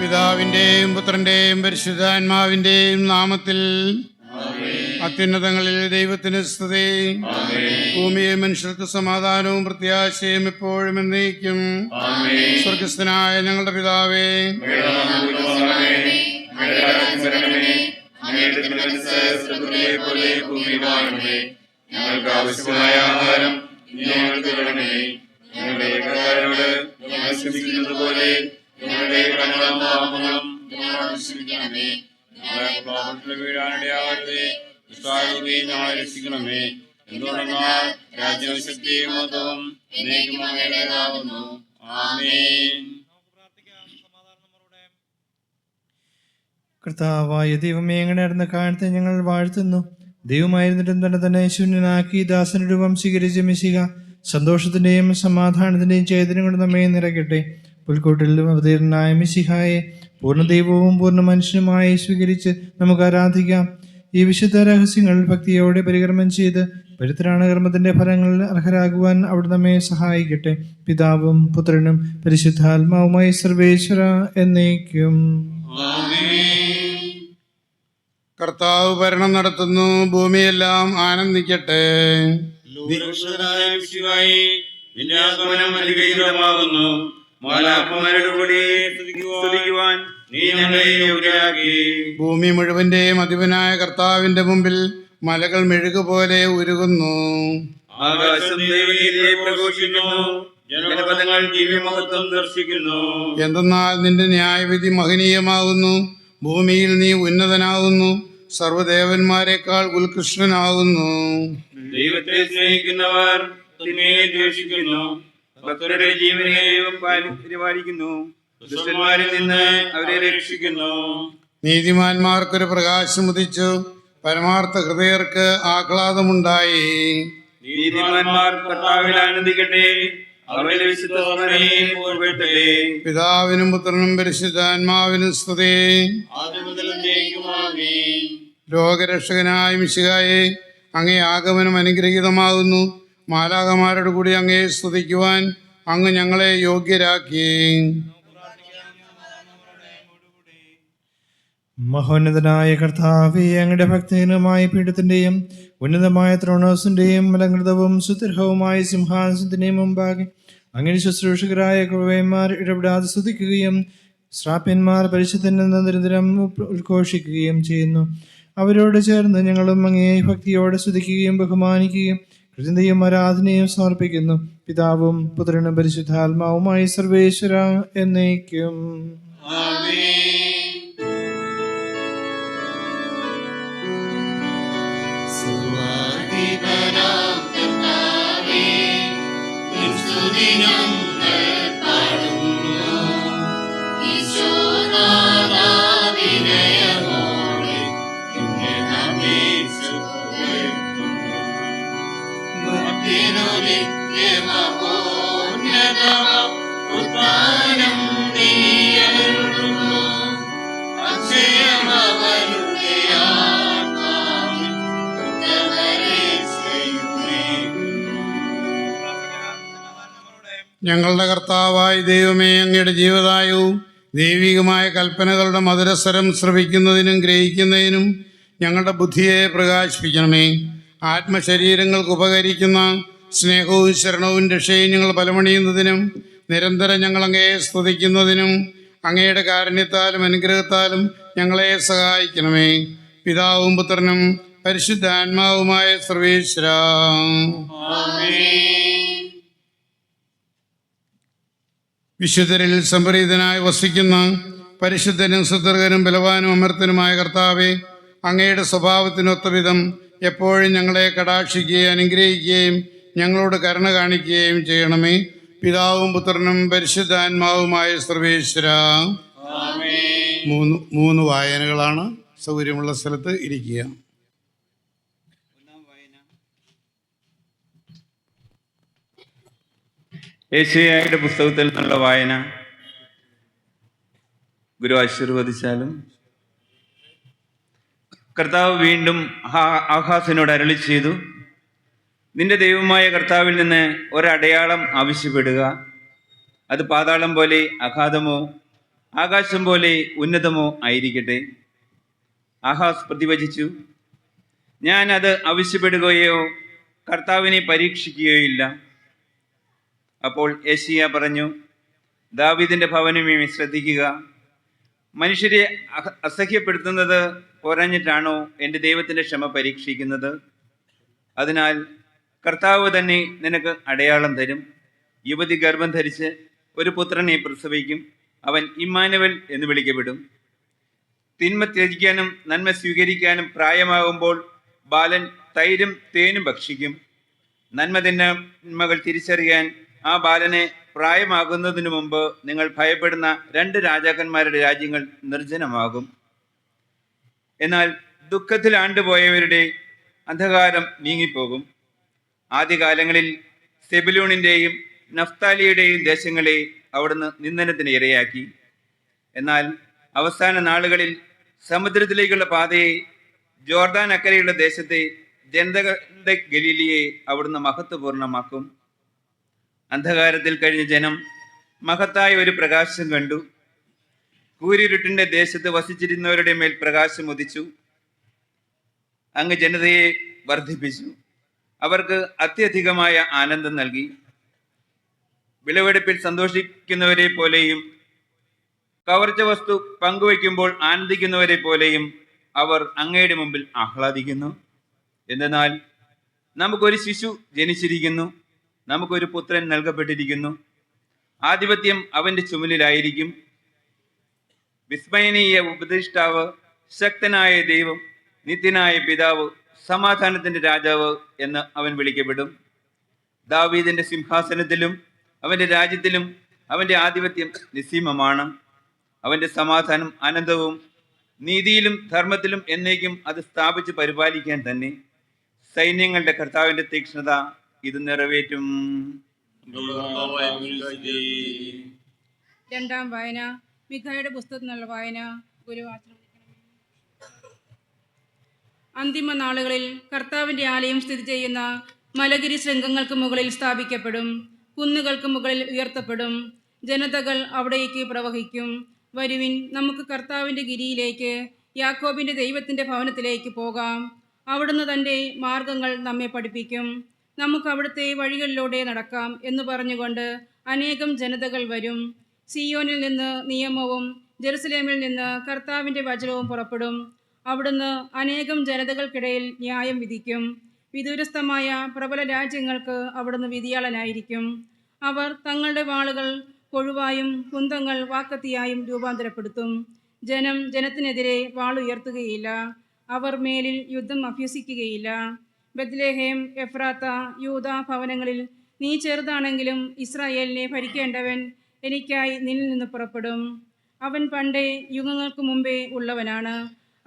പിതാവിന്റെയും പുത്രന്റെയും പരിശുദ്ധാത്മാവിന്റെയും നാമത്തിൽ അത്യുന്നതങ്ങളിൽ ദൈവത്തിന് സ്തുതി. ഭൂമിയെ മനുഷ്യർക്ക് സമാധാനവും പ്രത്യാശയും എപ്പോഴും എന്നേക്കും. സ്വർഗസ്ഥനായ ഞങ്ങളുടെ പിതാവേ ആവശ്യമായ ആഹാരം ഞങ്ങളുടെ കടങ്ങളും പാപങ്ങളും ഞങ്ങളോട് ക്ഷമിക്കണമേ ഞങ്ങളെ രക്ഷിക്കണമേ. എന്തുകൊണ്ടെന്നാൽ മതവും ആമേൻ. കർത്താവായ ദൈവമേ അങ്ങനെയായിരുന്ന കാലത്തെ ഞങ്ങൾ വാഴ്ത്തുന്നു. ദൈവമായിരുന്നിട്ടും തന്നെ തന്നെ ശൂന്യനാക്കി ദാസന രൂപം സ്വീകരിച്ച മിശിക സന്തോഷത്തിന്റെയും സമാധാനത്തിന്റെയും ചൈതന്യം കൊണ്ട് നമ്മെ നിറയ്ക്കട്ടെ. പുൽക്കൂട്ടിലും അവതീർണനായ മിശിഹായെ പൂർണ ദൈവവും പൂർണ മനുഷ്യനുമായി സ്വീകരിച്ച് നമുക്ക് ആരാധിക്കാം. ഈ വിശുദ്ധ രഹസ്യങ്ങൾ ഭക്തിയോടെ പരികർമ്മം ചെയ്ത് പരിത്രാണ കർമ്മത്തിന്റെ ഫലങ്ങളിൽ അർഹരാകുവാൻ അവിടെ നമ്മെ സഹായിക്കട്ടെ. പിതാവും പുത്രനും പരിശുദ്ധാത്മാവുമായി സർവേശ്വര എന്നേക്കും. കർത്താവ് ഭരണം നടത്തുന്നു ഭൂമിയെല്ലാം ആനന്ദിക്കട്ടെ. നിന്റെ ആഗമനം അനുഗ്രഹീതമാകുന്നു. സ്തുതിക്കുവാൻ നീ ഞങ്ങളെ യോഗ്യരാക്കി. ഭൂമി മുഴുവന്റെയും അധിപനായ കർത്താവിന്റെ മുമ്പിൽ മലകൾ മെഴുകുപോലെ ഉരുകുന്നു. ആകാശം ദൈവത്തെ പ്രഘോഷിക്കുന്നു. ജനപദങ്ങൾ ദിവ്യമഹത്വം ദർശിക്കുന്നു. എന്തെന്നാൽ നിന്റെ ന്യായവിധി മഹനീയമാകുന്നു. ഭൂമിയിൽ നീ ഉന്നതനാകുന്നു. സർവദേവന്മാരെക്കാൾ ഉത്കൃഷ്ടനാകുന്നു. ദൈവത്തെ സ്നേഹിക്കുന്നവർ ദ്വേഷിക്കുന്നു. ഭക്തരുടെ ജീവനെ ദൈവം പാലി- പരിപാലിക്കുന്നു. ദുഷ്ടന്മാരിൽ നിന്ന് അവരെ രക്ഷിക്കുന്നു. നീതിമാന്മാർക്കൊരു പ്രകാശം ഉദിച്ചു. പരമാർത്ഥ ഹൃദയർക്ക് ആഹ്ലാദമുണ്ടായി. നീതിമാന്മാർ കർത്താവിൽ ആനന്ദിക്കട്ടെ. അവരുടെ വിശുദ്ധ പിതാവിനും പുത്രനും പരിശുദ്ധാത്മാവിനും സ്തുതി. രോഗരക്ഷകനായ മിശികായെ അങ്ങേ ആഗമനം അനുഗ്രഹീതമാകുന്നു. മാലാകമാരോട് കൂടി അങ്ങയെ സ്തുതിക്കുവാൻ അങ്ങ് ഞങ്ങളെ യോഗ്യരാക്കി. മഹോന്നതനായ കർത്താവെ അങ്ങയുടെ ഭക്തഹീനമായ പീഠത്തിന്റെയും ഉന്നതമായ ത്രോണോസിന്റെയും അലങ്കൃതവും സുദൃഹവുമായ സിംഹാസനത്തിന്റെയും മുമ്പാകെ അങ്ങനെ ശുശ്രൂഷകരായ കുവന്മാർ ഇടപെടാതെ സ്തുതിക്കുകയും ശ്രാപ്യന്മാർ പരിശുദ്ധൻ എന്ന നിരന്തരം ഉദ്ഘോഷിക്കുകയും ചെയ്യുന്നു. അവരോട് ചേർന്ന് ഞങ്ങളും അങ്ങേ ഭക്തിയോടെ സ്തുതിക്കുകയും ബഹുമാനിക്കുകയും കൃതയും ആരാധനയും സമർപ്പിക്കുന്നു പിതാവും പുത്രനും പരിശുദ്ധാത്മാവുമായി സർവേശ്വര എന്നേക്കും. സുവാദിതനാം കർത്താവേ, ഞങ്ങളുടെ കർത്താവായി ദൈവമേ അങ്ങയുടെ ജീവിതായവും ദൈവികമായ കൽപ്പനകളുടെ മധുരസ്വരം ശ്രവിക്കുന്നതിനും ഗ്രഹിക്കുന്നതിനും ഞങ്ങളുടെ ബുദ്ധിയെ പ്രകാശിപ്പിക്കണമേ. ആത്മശരീരങ്ങൾക്ക് ഉപകരിക്കുന്ന സ്നേഹവും ശരണവും രക്ഷയും ഞങ്ങൾ ബലമണിയുന്നതിനും നിരന്തരം ഞങ്ങൾ അങ്ങയെ സ്തുതിക്കുന്നതിനും അങ്ങയുടെ കാരുണ്യത്താലും അനുഗ്രഹത്താലും ഞങ്ങളെ സഹായിക്കണമേ. പിതാവും പുത്രനും പരിശുദ്ധാത്മാവുമായ സർവേശ്വര. വിശുദ്ധരിൽ സംപ്രീതനായി വസിക്കുന്ന പരിശുദ്ധനും സുദർഗനും ബലവാനും അമർത്തനുമായ കർത്താവെ അങ്ങയുടെ സ്വഭാവത്തിനൊത്ത വിധം എപ്പോഴും ഞങ്ങളെ കടാക്ഷിക്കുകയും അനുഗ്രഹിക്കുകയും ഞങ്ങളോട് കരുണ കാണിക്കുകയും ചെയ്യണമേ. പിതാവും പുത്രനും പരിശുദ്ധാത്മാവുമായ സർവേശ്വര. മൂന്ന് മൂന്ന് വായനകളാണ് സൗകര്യമുള്ള സ്ഥലത്ത് ഇരിക്കുക. യേശയ്യായുടെ പുസ്തകത്തിൽ നിന്നുള്ള വായന. ഗുരു ആശീർവദിച്ചാലും. കർത്താവ് വീണ്ടും ആഹാ- ആഹാസിനോട് അരളി ചെയ്തു. നിന്റെ ദൈവമായ കർത്താവിൽ നിന്ന് ഒരടയാളം ആവശ്യപ്പെടുക. അത് പാതാളം പോലെ അഗാധമോ ആകാശം പോലെ ഉന്നതമോ ആയിരിക്കട്ടെ. ആഹാസ് പ്രതിവചിച്ചു. ഞാൻ അത് ആവശ്യപ്പെടുകയോ കർത്താവിനെ പരീക്ഷിക്കുകയോ ഇല്ല അപ്പോൾ ഏഷ്യ പറഞ്ഞു ദാവീദിന്റെ ഭവനമേ ശ്രദ്ധിക്കുക. മനുഷ്യരെ അസഹ്യപ്പെടുത്തുന്നത് കുറഞ്ഞിട്ടാണോ എന്റെ ദൈവത്തിന്റെ ക്ഷമ പരീക്ഷിക്കുന്നത്? അതിനാൽ കർത്താവ് തന്നെ നിനക്ക് അടയാളം തരും. യുവതി ഗർഭം ധരിച്ച് ഒരു പുത്രനെ പ്രസവിക്കും. അവൻ ഇമ്മാനുവൽ എന്ന് വിളിക്കപ്പെടും. തിന്മ ത്യജിക്കാനും നന്മ സ്വീകരിക്കാനും പ്രായമാകുമ്പോൾ ബാലൻ തൈരും തേനും ഭക്ഷിക്കും. നന്മ തിന്മകൾ തിരിച്ചറിയാൻ ആ ബാലനെ പ്രായമാകുന്നതിനു മുമ്പ് നിങ്ങൾ ഭയപ്പെടുന്ന രണ്ട് രാജാക്കന്മാരുടെ രാജ്യങ്ങൾ നിർജനമാകും. എന്നാൽ ദുഃഖത്തിൽ ആണ്ടുപോയവരുടെ അന്ധകാരം നീങ്ങിപ്പോകും. ആദ്യകാലങ്ങളിൽ സെബിലൂണിന്റെയും നഫ്താലിയുടെയും ദേശങ്ങളെ അവിടുന്ന് നിന്ദനത്തിന് ഇരയാക്കി. എന്നാൽ അവസാന നാളുകളിൽ സമുദ്രത്തിലേക്കുള്ള പാതയെ ജോർദാൻ അക്കരയുള്ള ദേശത്തെ ജനതകളുടെ ഗലീലിയെ അവിടുന്ന് മഹത്വപൂർണമാക്കും അന്ധകാരത്തിൽ കഴിഞ്ഞ ജനം മഹത്തായ ഒരു പ്രകാശം കണ്ടു. കൂരിരുട്ടിന്റെ ദേശത്ത് വസിച്ചിരുന്നവരുടെ മേൽ പ്രകാശം ഉദിച്ചു. അങ്ങ് ജനതയെ വർദ്ധിപ്പിച്ചു. അവർക്ക് അത്യധികമായ ആനന്ദം നൽകി. വിളവെടുപ്പിൽ സന്തോഷിക്കുന്നവരെ പോലെയും കവർച്ച വസ്തു പങ്കുവയ്ക്കുമ്പോൾ ആനന്ദിക്കുന്നവരെ പോലെയും അവർ അങ്ങയുടെ മുമ്പിൽ ആഹ്ലാദിക്കുന്നു. എന്തെന്നാൽ നമുക്കൊരു ശിശു ജനിച്ചിരിക്കുന്നു. നമുക്കൊരു പുത്രൻ നൽകപ്പെട്ടിരിക്കുന്നു. ആധിപത്യം അവന്റെ ചുമലിലായിരിക്കും. വിസ്മയനീയ ഉപദേഷ്ടാവ് ശക്തനായ ദൈവം നിത്യനായ പിതാവ് സമാധാനത്തിന്റെ രാജാവ് എന്ന് അവൻ വിളിക്കപ്പെടും. ദാവീദിന്റെ സിംഹാസനത്തിലും അവന്റെ രാജ്യത്തിലും അവന്റെ ആധിപത്യം നിസ്സീമമാണ് അവന്റെ സമാധാനം അനന്തവും നീതിയിലും ധർമ്മത്തിലും എന്നേക്കും അത് സ്ഥാപിച്ച് പരിപാലിക്കാൻ തന്നെ. സൈന്യങ്ങളുടെ കർത്താവിന്റെ തീക്ഷ്ണത ഇത് നിറവേറ്റും. രണ്ടാം വായന. മിഖായുടെ പുസ്തകത്തിൽ നിന്നുള്ള വായന. ഗുരു അന്തിമ നാളുകളിൽ കർത്താവിന്റെ ആലയം സ്ഥിതി ചെയ്യുന്ന മലഗിരി ശൃംഗങ്ങൾക്ക് മുകളിൽ സ്ഥാപിക്കപ്പെടും. കുന്നുകൾക്ക് മുകളിൽ ഉയർത്തപ്പെടും. ജനതകൾ അവിടേക്ക് പ്രവഹിക്കും. വരുവിൻ നമുക്ക് കർത്താവിന്റെ ഗിരിയിലേക്ക് യാക്കോബിന്റെ ദൈവത്തിന്റെ ഭവനത്തിലേക്ക് പോകാം. അവിടുന്ന് തന്റെ മാർഗങ്ങൾ നമ്മെ പഠിപ്പിക്കും. നമുക്ക് അവിടുത്തെ വഴികളിലൂടെ നടക്കാം എന്ന് പറഞ്ഞുകൊണ്ട് അനേകം ജനതകൾ വരും. സിയോനിൽ നിന്ന് നിയമവും ജെറുസലേമിൽ നിന്ന് കർത്താവിന്റെ വചനവും പുറപ്പെടും. അവിടുന്ന് അനേകം ജനതകൾക്കിടയിൽ ന്യായം വിധിക്കും. വിദൂരസ്ഥമായ പ്രബല രാജ്യങ്ങൾക്ക് അവിടുന്ന് വിധിയാളനായിരിക്കും അവർ തങ്ങളുടെ വാളുകൾ കൊഴുവായും കുന്തങ്ങൾ വാക്കത്തിയായും രൂപാന്തരപ്പെടുത്തും. ജനം ജനത്തിനെതിരെ വാളുയർത്തുകയില്ല. അവർ മേലിൽ യുദ്ധം അഭ്യസിക്കുകയില്ല. ബദ്ലേഹേം എഫ്രാത്ത യൂത ഭവനങ്ങളിൽ നീ ചെറുതാണെങ്കിലും ഇസ്രായേലിനെ ഭരിക്കേണ്ടവൻ എനിക്കായി നിന്നിൽ നിന്ന് പുറപ്പെടും. അവൻ പണ്ടേ യുഗങ്ങൾക്ക് മുമ്പേ ഉള്ളവനാണ്.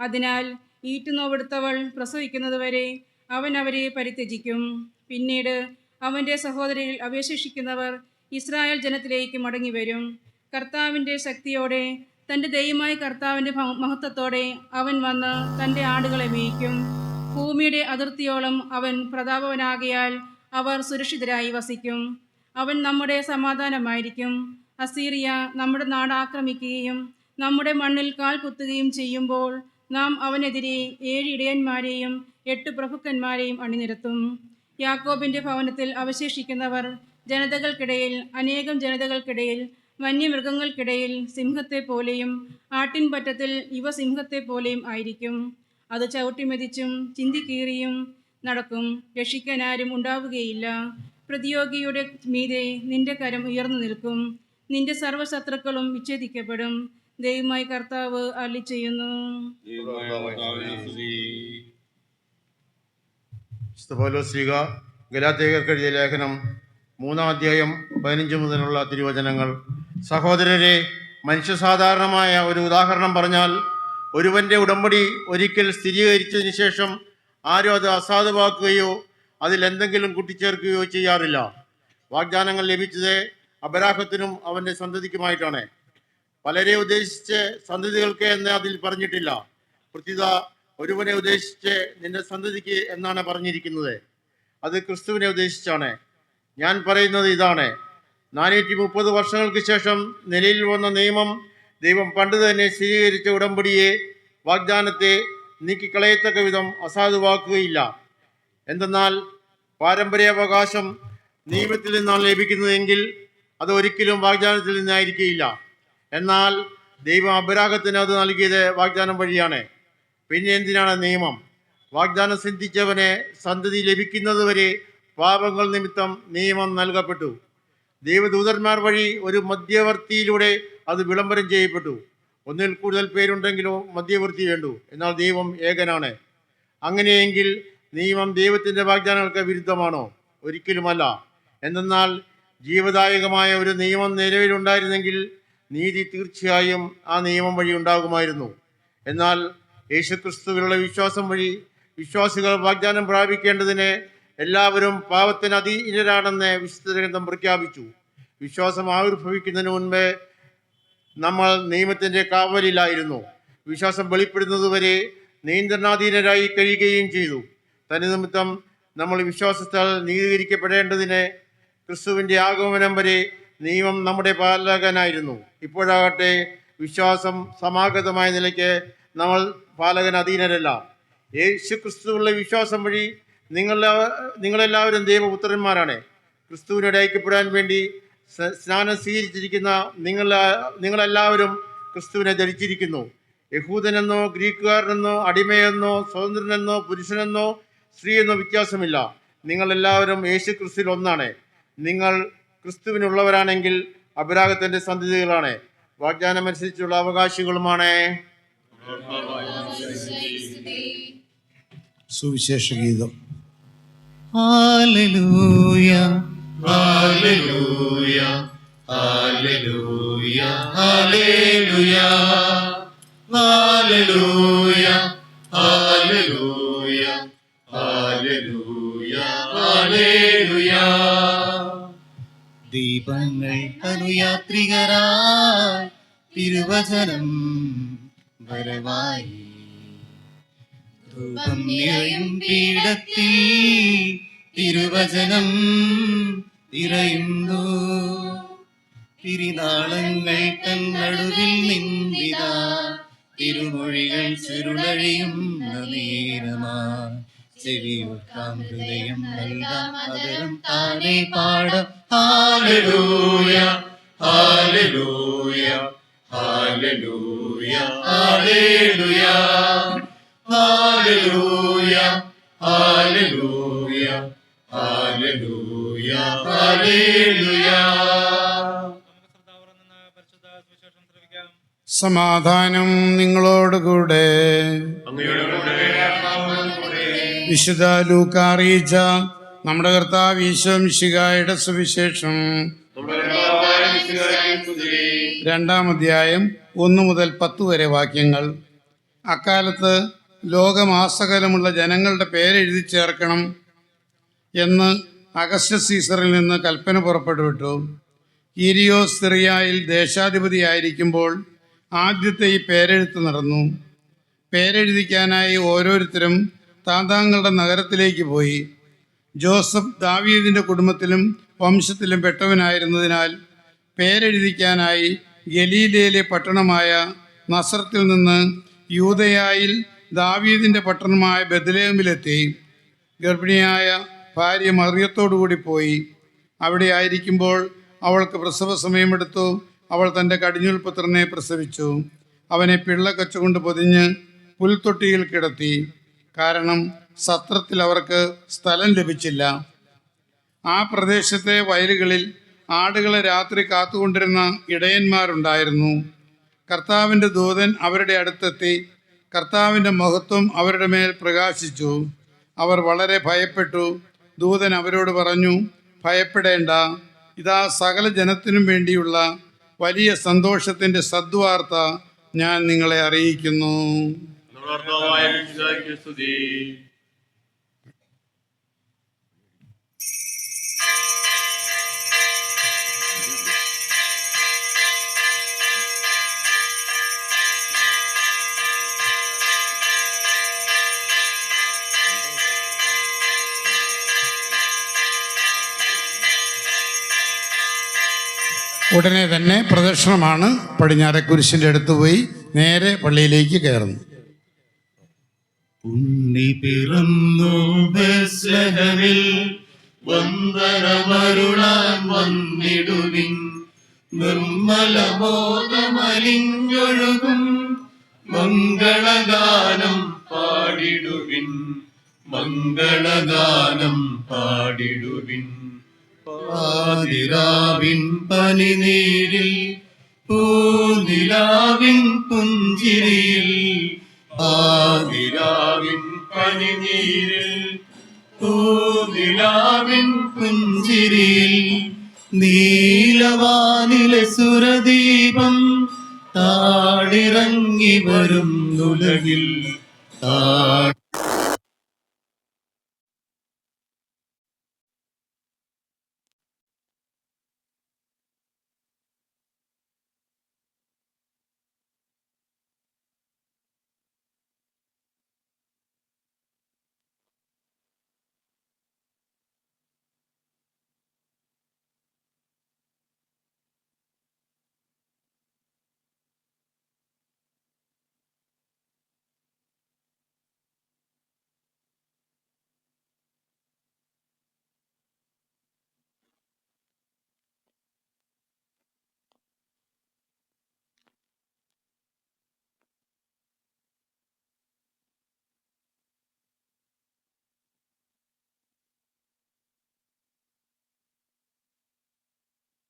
അതിനാൽ ഈറ്റുനോവെടുത്തവൾ പ്രസവിക്കുന്നതുവരെ അവൻ അവരെ പരിത്യജിക്കും. പിന്നീട് അവന്റെ സഹോദരിൽ അവശേഷിക്കുന്നവർ ഇസ്രായേൽ ജനത്തിലേക്ക് മടങ്ങി വരും കർത്താവിന്റെ ശക്തിയോടെ തന്റെ ദൈവമായ കർത്താവിന്റെ മഹത്വത്തോടെ അവൻ വന്ന് തന്റെ ആടുകളെ മേയ്ക്കും. ഭൂമിയുടെ അതിർത്തിയോളം അവൻ പ്രതാപവനാകിയാൽ അവർ സുരക്ഷിതരായി വസിക്കും. അവൻ നമ്മുടെ സമാധാനമായിരിക്കും. അസീറിയ നമ്മുടെ നാട് ആക്രമിക്കുകയും നമ്മുടെ മണ്ണിൽ കാൽ കുത്തുകയും ചെയ്യുമ്പോൾ നാം അവനെതിരെ ഏഴ് ഇടയന്മാരെയും എട്ട് പ്രഭുക്കന്മാരെയും അണിനിരത്തും. യാക്കോബിന്റെ ഭവനത്തിൽ അവശേഷിക്കുന്നവർ ജനതകൾക്കിടയിൽ അനേകം ജനതകൾക്കിടയിൽ വന്യമൃഗങ്ങൾക്കിടയിൽ സിംഹത്തെ പോലെയും ആട്ടിൻപറ്റത്തിൽ ഇവ സിംഹത്തെ പോലെയും ആയിരിക്കും. അത് ചവിട്ടിമെതിച്ചും ചിന്തിക്കീറിയും നടക്കും. രക്ഷിക്കാൻ ആരും ഉണ്ടാവുകയില്ല. പ്രതിയോഗിയുടെ മീതെ നിന്റെ കരം ഉയർന്നു നിൽക്കും. നിന്റെ സർവശത്രുക്കളും വിച്ഛേദിക്കപ്പെടും. ദൈവമായി കർത്താവ് അള്ളി ചെയ്യുന്നു. ലേഖനം മൂന്നാം അധ്യായം പതിനഞ്ച് മുതലുള്ള തിരുവചനങ്ങൾ. സഹോദരരെ മനുഷ്യസാധാരണമായ ഒരു ഉദാഹരണം പറഞ്ഞാൽ ഒരുവന്റെ ഉടമ്പടി ഒരിക്കൽ സ്ഥിരീകരിച്ചതിന് ശേഷം ആരും അത് അസാധുവാക്കുകയോ അതിൽ എന്തെങ്കിലും കൂട്ടിച്ചേർക്കുകയോ ചെയ്യാറില്ല. വാഗ്ദാനങ്ങൾ ലഭിച്ചത് അബരാഹത്തിനും അവന്റെ സന്തതിക്കുമായിട്ടാണ്. പലരെ ഉദ്ദേശിച്ച് സന്തതികൾക്ക് എന്ന് അതിൽ പറഞ്ഞിട്ടില്ല. പ്രത്യുത ഒരുവനെ ഉദ്ദേശിച്ച് നിന്റെ സന്തതിക്ക് എന്നാണ് പറഞ്ഞിരിക്കുന്നത്. അത് ക്രിസ്തുവിനെ ഉദ്ദേശിച്ചാണ്. ഞാൻ പറയുന്നത് ഇതാണ്. നാനൂറ്റി മുപ്പത് വർഷങ്ങൾക്ക് ശേഷം നിലയിൽ വന്ന നിയമം ദൈവം പണ്ട് തന്നെ സ്ഥിരീകരിച്ച ഉടമ്പടിയെ വാഗ്ദാനത്തെ നീക്കിക്കളയത്തക്ക വിധം അസാധുവാക്കുകയില്ല. എന്തെന്നാൽ പാരമ്പര്യാവകാശം നിയമത്തിൽ നിന്നാണ് ലഭിക്കുന്നതെങ്കിൽ അത് ഒരിക്കലും വാഗ്ദാനത്തിൽ നിന്നായിരിക്കില്ല എന്നാൽ ദൈവം അപരാഗത്തിന് അത് നൽകിയത് വാഗ്ദാനം വഴിയാണ്. പിന്നെ എന്തിനാണ് നിയമം? വാഗ്ദാനം സിദ്ധിച്ചവനെ സന്തതി ലഭിക്കുന്നതുവരെ പാപങ്ങൾ നിമിത്തം നിയമം നൽകപ്പെട്ടു. ദൈവദൂതന്മാർ വഴി ഒരു മധ്യവർത്തിയിലൂടെ അത് വിളംബരം ചെയ്യപ്പെട്ടു. ഒന്നിൽ കൂടുതൽ പേരുണ്ടെങ്കിലോ മധ്യവർത്തി വേണ്ടു. എന്നാൽ ദൈവം ഏകനാണ്. അങ്ങനെയെങ്കിൽ നിയമം ദൈവത്തിന്റെ വാഗ്ദാനങ്ങൾക്ക് വിരുദ്ധമാണോ? ഒരിക്കലുമല്ല. എന്തെന്നാൽ ജീവദായകമായ ഒരു നിയമം നിലവിലുണ്ടായിരുന്നെങ്കിൽ നീതി തീർച്ചയായും ആ നിയമം വഴി ഉണ്ടാകുമായിരുന്നു. എന്നാൽ യേശുക്രിസ്തുവിലുള്ള വിശ്വാസം വഴി വിശ്വാസികൾ വാഗ്ദാനം പ്രാപിക്കേണ്ടതിന് എല്ലാവരും പാവത്തിന് വിശുദ്ധ ഗ്രന്ഥം പ്രഖ്യാപിച്ചു. വിശ്വാസം ആവിർഭവിക്കുന്നതിന് മുൻപ് നമ്മൾ നിയമത്തിന്റെ കാവലിലായിരുന്നു. വിശ്വാസം വെളിപ്പെടുന്നതുവരെ നിയന്ത്രണാധീനരായി കഴിയുകയും ചെയ്തു. തനിനിമിത്തം നമ്മൾ വിശ്വാസത്താൽ നീതീകരിക്കപ്പെടേണ്ടതിന് ക്രിസ്തുവിന്റെ ആഗമനം വരെ നിയമം നമ്മുടെ പാലകനായിരുന്നു. ഇപ്പോഴാകട്ടെ വിശ്വാസം സമാഗതമായ നിലയ്ക്ക് നമ്മൾ പാലകൻ അധീനരല്ല യേശു ക്രിസ്തുവിലെ വിശ്വാസം വഴി നിങ്ങളെ നിങ്ങളെല്ലാവരും ദൈവപുത്രന്മാരാണ്. ക്രിസ്തുവിനോട് ഐക്യപ്പെടാൻ വേണ്ടി സ്നാനം സ്വീകരിച്ചിരിക്കുന്ന നിങ്ങൾ നിങ്ങളെല്ലാവരും ക്രിസ്തുവിനെ ധരിച്ചിരിക്കുന്നു. യഹൂദനെന്നോ ഗ്രീക്കുകാരനെന്നോ അടിമയെന്നോ സ്വതന്ത്രനെന്നോ പുരുഷനെന്നോ സ്ത്രീയെന്നോ വ്യത്യാസമില്ല. നിങ്ങളെല്ലാവരും യേശു ക്രിസ്തുവിൽ ഒന്നാണ്. നിങ്ങൾ ക്രിസ്തുവിനുള്ളവരാണെങ്കിൽ അപരാഗത്തിന്റെ സന്ധിതികളാണ് വാഗ്ദാനമനുസരിച്ചുള്ള അവകാശികളുമാണ്. സുവിശേഷ ഗീതം ഹല്ലേലൂയ. Hallelujah, Hallelujah, Hallelujah, Hallelujah, Hallelujah, Hallelujah, Hallelujah. ദീപങ്ങൾ അനുയാത്രികരായി തിരുവചനം വരവായി ധൂപം നിറയും പീഠത്തിൽ തിരുവചനം തിരയുന്നു. തിരിനാളങ്ങൾ തന്നടുവിൽ നിന്നിതാ തിരുമൊഴികൾ ചുരുളഴിയുന്ന നേരമാ. ചെവിയൊട്ടാം ഹൃദയം നൽകാം അതരം താനെ പാടം. Hallelujah hallelujah hallelujah hallelujah. Hallelujah hallelujah hallelujah. സമാധാനം നിങ്ങളോടുകൂടെ. വിശുദ്ധ ലൂക്ക അറിയിച്ച നമ്മുടെ കർത്താവ് ഈശോ മിശികായുടെ സുവിശേഷം. രണ്ടാം അധ്യായം ഒന്ന് മുതൽ പത്ത് വരെ വാക്യങ്ങൾ. അക്കാലത്ത് ലോകമാസകലമുള്ള ജനങ്ങളുടെ പേരെഴുതി ചേർക്കണം എന്ന് അഗസ്റ്റ സീസറിൽ നിന്ന് കൽപ്പന പുറപ്പെടുവിട്ടു കീരിയോസ് സിറിയായിൽ ദേശാധിപതിയായിരിക്കുമ്പോൾ ആദ്യത്തെ ഈ പേരെഴുത്ത് നടന്നു. പേരെഴുതിക്കാനായി ഓരോരുത്തരും താന്താങ്ങളുടെ നഗരത്തിലേക്ക് പോയി. ജോസഫ് ദാവീദിന്റെ കുടുംബത്തിലും വംശത്തിലും പെട്ടവനായിരുന്നതിനാൽ പേരെഴുതിക്കാനായി ഗലീലയിലെ പട്ടണമായ നസറത്തിൽ നിന്ന് യൂതയായിൽ ദാവീദിന്റെ പട്ടണമായ ബദലേമിലെത്തി ഗർഭിണിയായ ഭാര്യ മറിയത്തോടുകൂടി പോയി. അവിടെ ആയിരിക്കുമ്പോൾ അവൾക്ക് പ്രസവ സമയമെടുത്തു. അവൾ തന്റെ കടിഞ്ഞൂൽ പുത്രനെ പ്രസവിച്ചു. അവനെ പിള്ള കച്ചുകൊണ്ട് പൊതിഞ്ഞ് പുൽത്തൊട്ടിയിൽ കിടത്തി. കാരണം സത്രത്തിൽ അവർക്ക് സ്ഥലം ലഭിച്ചില്ല. ആ പ്രദേശത്തെ വയലുകളിൽ ആടുകളെ രാത്രി കാത്തുകൊണ്ടിരുന്ന ഇടയന്മാരുണ്ടായിരുന്നു. കർത്താവിന്റെ ദൂതൻ അവരുടെ അടുത്തെത്തി കർത്താവിന്റെ മഹത്വം അവരുടെ മേൽ പ്രകാശിച്ചു. അവർ വളരെ ഭയപ്പെട്ടു. ദൂതൻ അവരോട് പറഞ്ഞു ഭയപ്പെടേണ്ട. ഇതാ സകല ജനത്തിനും വേണ്ടിയുള്ള വലിയ സന്തോഷത്തിന്റെ സദ്വാർത്ത ഞാൻ നിങ്ങളെ അറിയിക്കുന്നു. ഉടനെ തന്നെ പ്രദക്ഷിണമാണ് പടിഞ്ഞാറെ കുരിശിന്റെ അടുത്ത് പോയി നേരെ പള്ളിയിലേക്ക് കയറുന്നു. ഉണ്ണി പിറന്നു ബെസ്ലഹമിൽ വന്ദനമരുളാൻ വന്നിടുവിൻ. നിർമ്മലബോധമലിഞ്ഞൊഴുകും മംഗളഗാനം പാടിടുവിൻ. മംഗളഗാനം പാടിടുവിൻ. പാതിരാവിൻ പനിനീരിൽ പൂനിലാവിൻ പുഞ്ചിരിയിൽ ആതിരാവിൻ പനിനീരിൽ പൂനിലാവിൻ പുഞ്ചിരിയിൽ നീലവാനിലെ സുരദീപം താടിറങ്ങി വരും നുലകിൽ താ